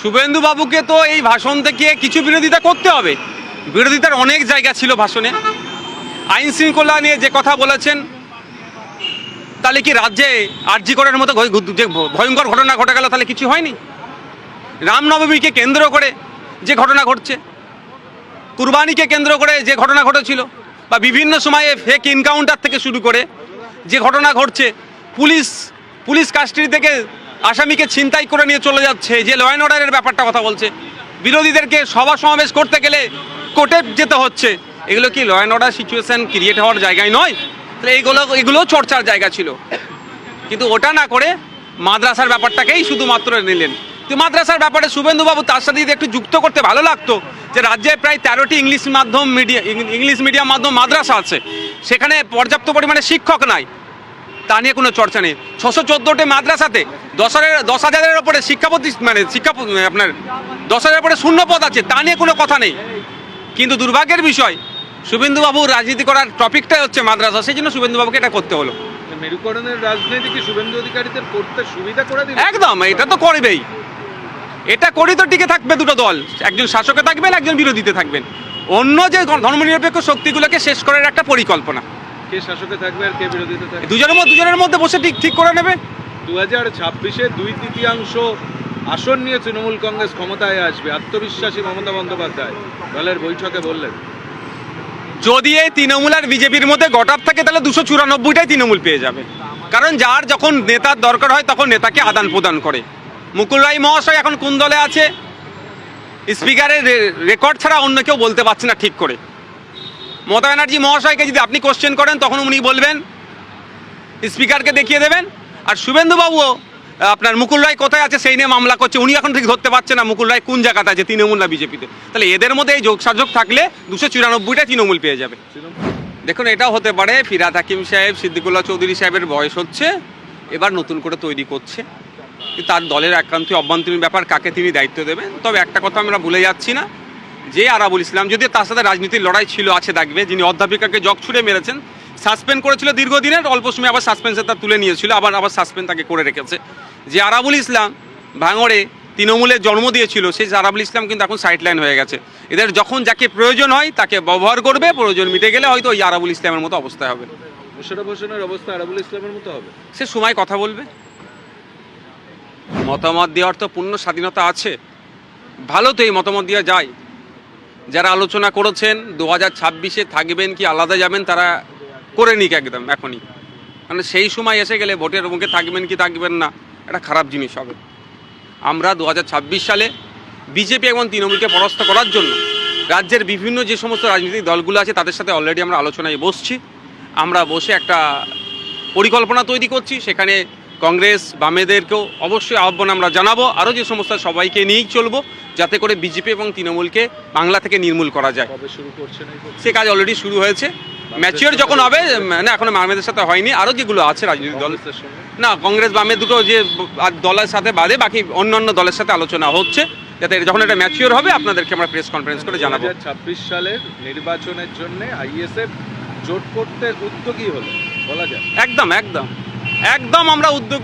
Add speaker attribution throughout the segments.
Speaker 1: শুভেন্দু বাবুকে তো এই ভাষণ থেকে কিছু বিরোধিতা করতে হবে। বিরোধিতার অনেক জায়গা ছিল ভাষণে। আইন শৃঙ্খলা নিয়ে যে কথা বলেছেন, তাহলে কি রাজ্যে আরজি করার মতো যে ভয়ঙ্কর ঘটনা ঘটে গেল, তাহলে কিছু হয়নি? রামনবমীকে কেন্দ্র করে যে ঘটনা ঘটছে, কুরবানিকে কেন্দ্র করে যে ঘটনা ঘটেছিল, বা বিভিন্ন সময়ে ফেক এনকাউন্টার থেকে শুরু করে যে ঘটনা ঘটছে, পুলিশ পুলিশ কাস্টডি থেকে আসামিকে ছিনতাই করে নিয়ে চলে যাচ্ছে, যে ল অ্যান্ড অর্ডারের ব্যাপারটা কথা বলছে। বিরোধীদেরকে সভা সমাবেশ করতে গেলে কোর্টে যেতে হচ্ছে। এগুলো কি law and order situation create হওয়ার জায়গায় নয়? তাহলে এইগুলো এগুলো চর্চার জায়গা ছিল। কিন্তু ওটা না করে মাদ্রাসার ব্যাপারটাকেই শুধুমাত্র নিলেন। তো মাদ্রাসার ব্যাপারে শুভেন্দুবাবু তার সাথে যদি একটু যুক্ত করতে ভালো লাগতো, যে রাজ্যে প্রায় তেরোটি ইংলিশ মাধ্যম মিডিয়া ইংলিশ মিডিয়াম মাধ্যম মাদ্রাসা আছে, সেখানে পর্যাপ্ত পরিমাণে শিক্ষক নাই। তা নিয়ে কোনো চর্চা নেই। ছশো চোদ্দোটি মাদ্রাসাতে দশ হাজার দশ হাজারের ওপরে শিক্ষা মানে শিক্ষা প- আপনার দশ হাজারের ওপরে শূন্য পদ আছে তা নিয়ে কোনো কথা নেই। কিন্তু দুর্ভাগ্যের বিষয় শুভেন্দুবাবু রাজনীতি করার টপিকটাই হচ্ছে মাদ্রাসা সেই জন্য শুভেন্দুবাবুকে এটা করতে হলো।
Speaker 2: মেরুকরণের রাজনীতি কি শুভেন্দু অধিকারীদের করতে সুবিধা করে দিল।
Speaker 1: একদম এটা তো করবেই। এটা করে তো টিকে থাকবে দুটো দল একজন শাসকে থাকবেন একজন বিরোধীতে থাকবেন। অন্য যে ধর্মনিরপেক্ষ শক্তিগুলোকে শেষ করার একটা পরিকল্পনা।
Speaker 2: কে শাসকে থাকবে আর কে বিরোধীতে থাকবে?
Speaker 1: দুজনের মধ্যে দুজনের মধ্যে বসে ঠিক ঠিক করে নেবে।
Speaker 2: দু হাজার ছাব্বিশে দুই তৃতীয়াংশ আসন নিয়ে তৃণমূল কংগ্রেস ক্ষমতায় আসবে। আত্মবিশ্বাসী মমতা বন্দ্যোপাধ্যায় দলের বৈঠকে বললেন।
Speaker 1: যদি এই তৃণমূল আর বিজেপির মধ্যে গটাপ থাকে, তাহলে দুশো চুরানব্বইটাই তৃণমূল পেয়ে যাবে। কারণ যার যখন নেতার দরকার হয়, তখন নেতাকে আদান প্রদান করে। মুকুল রায় মহাশয় এখন কোন দলে আছে? স্পিকারের রেকর্ড ছাড়া অন্য কেউ বলতে পারছে না ঠিক করে। মমতা ব্যানার্জি মহাশয়কে যদি আপনি কোশ্চেন করেন, তখন উনি বলবেন, স্পিকারকে দেখিয়ে দেবেন। আর শুভেন্দুবাবুও আপনার মুকুল রায় কোথায় আছে সেই নিয়ে মামলা করছে, উনি এখন ঠিক ধরতে পারছে না মুকুল রায় কোন জায়গাতে আছে তৃণমূল না বিজেপিতে। তাহলে এদের মধ্যে এই যোগসাযোগ থাকলে দুশো চুরানব্বইটা তৃণমূল পেয়ে যাবে। দেখুন, এটাও হতে পারে, ফিরাদ হাকিম সাহেব, সিদ্দিকুল্লাহ চৌধুরী সাহেবের বয়স হচ্ছে, এবার নতুন করে তৈরি করছে। তার দলের একান্তই অভ্যন্তরীণ ব্যাপার কাকে তিনি দায়িত্ব দেবেন? তবে একটা কথা আমরা ভুলে যাচ্ছি না, যে আরাবুল ইসলাম যদি তার সাথে রাজনীতির লড়াই ছিল, আছে, দেখবে, যিনি অধ্যাপিকাকে জগ ছুড়ে মেরেছেন সাসপেন্ড করেছিল দীর্ঘদিনের অল্প সময় আবার সাসপেন্সে তার তুলে নিয়েছিল আবার আবার সাসপেন্ড তাকে করে রেখেছে। যে আরাবুল ইসলাম ভাঙড়ে তৃণমূলের জন্ম দিয়েছিল সেই আরাবুল ইসলাম কিন্তু এখন সাইডলাইন হয়ে গেছে। এদের যখন যাকে প্রয়োজন হয় তাকে ব্যবহার করবে প্রয়োজন মিটে গেলে হয়তো ওই আরাবুল ইসলামের মতো অবস্থা হবে।
Speaker 2: মোশারফ হোসেনের অবস্থা আরাবুল ইসলামের মতো হবে?
Speaker 1: সে সময় কথা বলবে। মতামত দেওয়ার তো পূর্ণ স্বাধীনতা আছে। ভালো তো এই মতামত দেওয়া যায়। যারা আলোচনা করেছেন দু হাজার ছাব্বিশে থাকবেন কি আলাদা যাবেন তারা করে নিক একদম এখনই। মানে সেই সময় এসে গেলে ভোটের মুখে থাকবেন কি থাকবেন না এটা খারাপ জিনিস হবে। আমরা দু হাজার ছাব্বিশ সালে বিজেপি এবং তৃণমূলকে পরাস্ত করার জন্য রাজ্যের বিভিন্ন যে সমস্ত রাজনৈতিক দলগুলো আছে তাদের সাথে অলরেডি আমরা আলোচনায় বসছি। আমরা বসে একটা পরিকল্পনা তৈরি করছি সেখানে কংগ্রেস বামেদেরকেও অবশ্যই আহ্বান আমরা জানাব। আরও যে সমস্ত সবাইকে নিয়েই চলবো যাতে করে বিজেপি এবং তৃণমূলকে বাংলা থেকে নির্মূল করা যায়। সে কাজ অলরেডি শুরু হয়েছে। ম্যাচিওর যখন হবে না এখনও মাহমেদের সাথে হয়নি। আরও যেগুলো আছে রাজনৈতিক দল না কংগ্রেস বামে দুটো যে দলের সাথে বাদে বাকি অন্যান্য দলের সাথে আলোচনা হচ্ছে যাতে যখন এটা ম্যাচিওর হবে আপনাদেরকে আমরা প্রেস কনফারেন্স করে জানাব।
Speaker 2: 2026 সালের নির্বাচনের জন্য আইএসএফ জোট করতে উদ্যোগী হলো বলা যায়।
Speaker 1: একদম একদম। একদম আমরা উদ্যোগ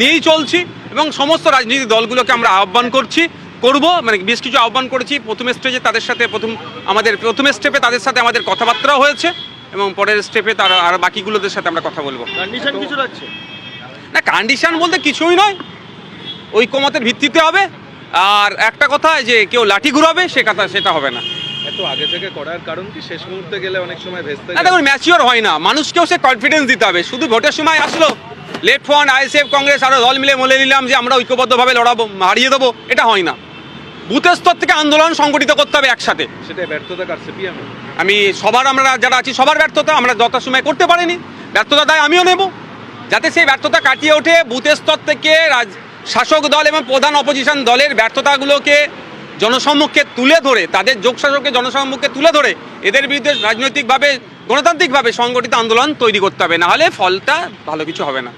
Speaker 1: নিয়েই চলছি এবং সমস্ত রাজনৈতিক দলগুলোকে আমরা আহ্বান করছি। করব মানে বেশ কিছু আহ্বান করেছি। প্রথম স্টেজে তাদের সাথে প্রথম আমাদের প্রথম স্টেপে তাদের সাথে আমাদের কথাবার্তাও হয়েছে এবং পরের স্টেপে তার আর বাকিগুলোদের সাথে আমরা কথা বলব।
Speaker 2: কন্ডিশন কিছু রাখছে
Speaker 1: না কন্ডিশন বলতে কিছুই নয়। ঐকমতের ভিত্তিতে হবে। আর একটা কথা যে কেউ লাঠি ঘুরাবে সে কথা সেটা হবে না।
Speaker 2: এত আগে থেকে করার কারণ কি? শেষ মুহূর্তে গেলে অনেক সময় ভেস্তে
Speaker 1: না দেখুন ম্যাচিওর হয় না। মানুষকেও সে কনফিডেন্স দিতে হবে। শুধু ভোটের সময় আসলো। লেফট ফ্রন্ট আইএসএফ কংগ্রেস আরও দল মিলে বলে নিলাম যে আমরা ঐক্যবদ্ধভাবে লড়াবো হারিয়ে দেবো এটা হয় না। বুথের স্তর থেকে আন্দোলন সংগঠিত করতে হবে একসাথে।
Speaker 2: সেটা ব্যর্থতা কার সিপিএম
Speaker 1: আমি সবার আমরা যারা আছি সবার ব্যর্থতা আমরা যথাসময় করতে পারিনি। ব্যর্থতা দায় আমিও নেব। যাতে সেই ব্যর্থতা কাটিয়ে ওঠে বুথের স্তর থেকে রাজ শাসক দল এবং প্রধান অপোজিশন দলের ব্যর্থতাগুলোকে জনসম্মুখে তুলে ধরে তাদের যোগশাসককে জনসম্মুখে তুলে ধরে এদের বিরুদ্ধে রাজনৈতিকভাবে গণতান্ত্রিকভাবে সংগঠিত আন্দোলন তৈরি করতে হবে। নাহলে ফলটা ভালো কিছু হবে না।